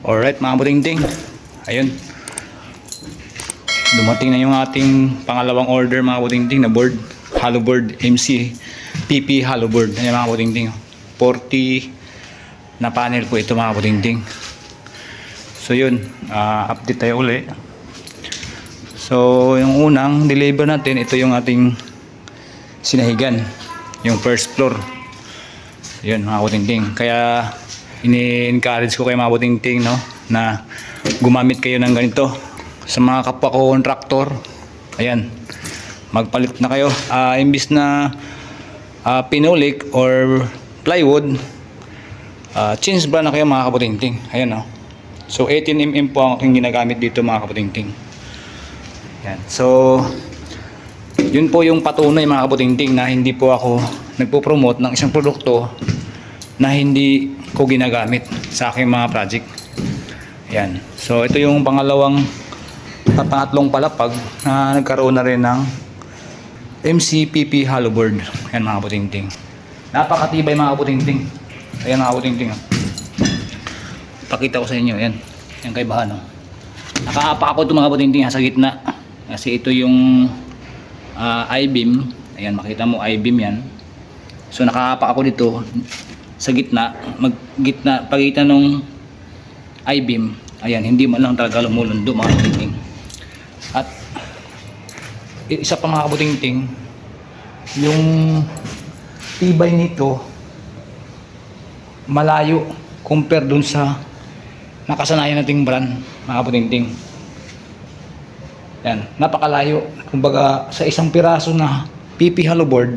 Alright mga butingting. Ayun. Dumating na yung ating pangalawang order mga butingting na board. Hollow board MC PP hollow board. Ayan mga butingting. 40 na panel po ito mga butingting. So yun, ah, update tayo uli. So yung unang deliver natin, ito yung ating sinahigan. Yung first floor. Yun mga butingting. Kaya ini-encourage ko kayo mga butingting no, na gumamit kayo ng ganito sa mga kapwa contractor. Ayan. Magpalit na kayo. Ah, imbis na ah, pinulik or plywood, ah, change brand na kayo mga kabutingting. Ayan oh. So 18mm po ang aking ginagamit dito mga kabutingting. Yan. So yun po yung patunay mga kabutingting na hindi po ako nagpo-promote ng isang produkto na hindi ko ginagamit sa aking mga project. Yan. So ito yung pangalawang at pangatlong palapag na nagkaroon na rin ng MCPP hollow board. Yan mga kabutingting. Napakatibay mga kabutingting. Ayan mga kabutingting. oh. Pakita ko sa inyo. Yan. Yan kay Bahan. Oh. Nakaapak ako ito mga kabutingting ah, sa gitna. Kasi ito yung ah, I-beam. Ayan, makita mo I-beam yan. So nakaapak ako dito sa gitna, mag gitna pagitan ng I-beam. Ayan, hindi man lang talaga lumulundo mga kabutingting. At isa pa mga kabutingting, yung tibay nito malayo compare dun sa nakasanayan nating brand mga kabutingting. Yan, napakalayo. Kumbaga sa isang piraso na PP hollow board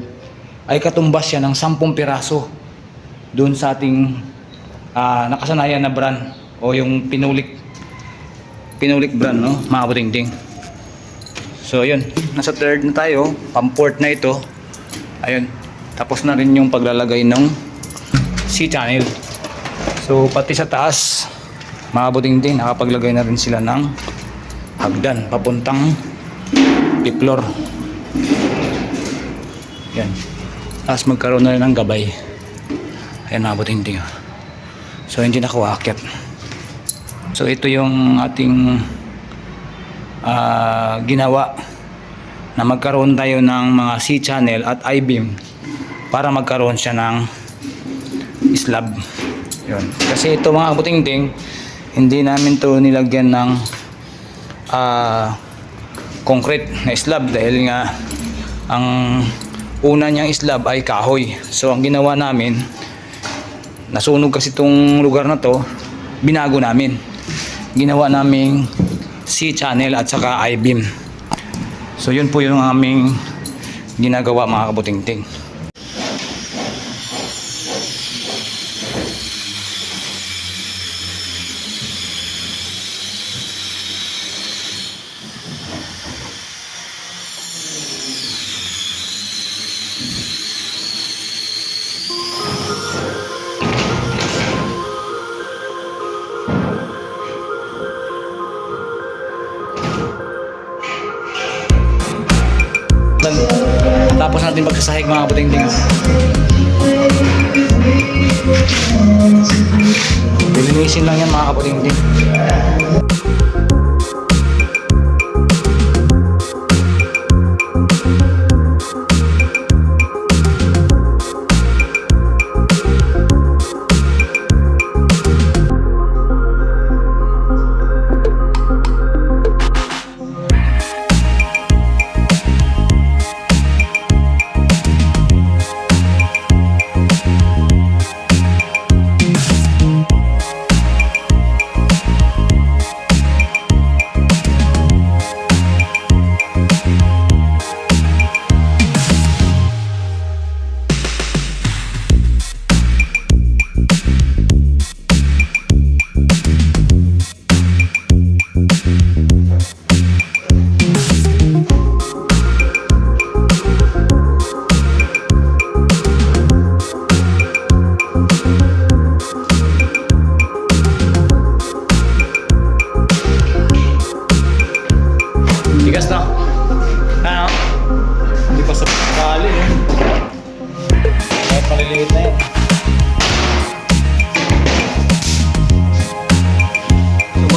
ay katumbas siya ng 10 piraso doon sa ating ah, nakasanayan na brand o yung pinulik pinulik brand no mga kabutingting. So yun, nasa third na tayo, pang-port na ito. Ayun, tapos na rin yung paglalagay ng C-channel. So pati sa taas, maabuting din, nakapaglagay na rin sila ng hagdan papuntang piplor. Yan. Tapos magkaroon na rin ng gabay. Ayan, maabuting din. So hindi na kuwakit. So ito yung ating ah, ginawa na magkaroon tayo ng mga C-channel at I-beam para magkaroon siya ng slab. Yun. Kasi ito mga kabutingting, hindi namin to nilagyan ng ah, concrete na slab dahil nga ang una niyang slab ay kahoy. So ang ginawa namin, nasunog kasi itong lugar na to, binago namin. Ginawa naming C-channel at saka I-beam. So yun po yung aming ginagawa mga kabutingting. Natin pagsasahig mga kabutingting. Lilinisin lang yan mga kabutingting.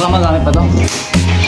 malaki pa to.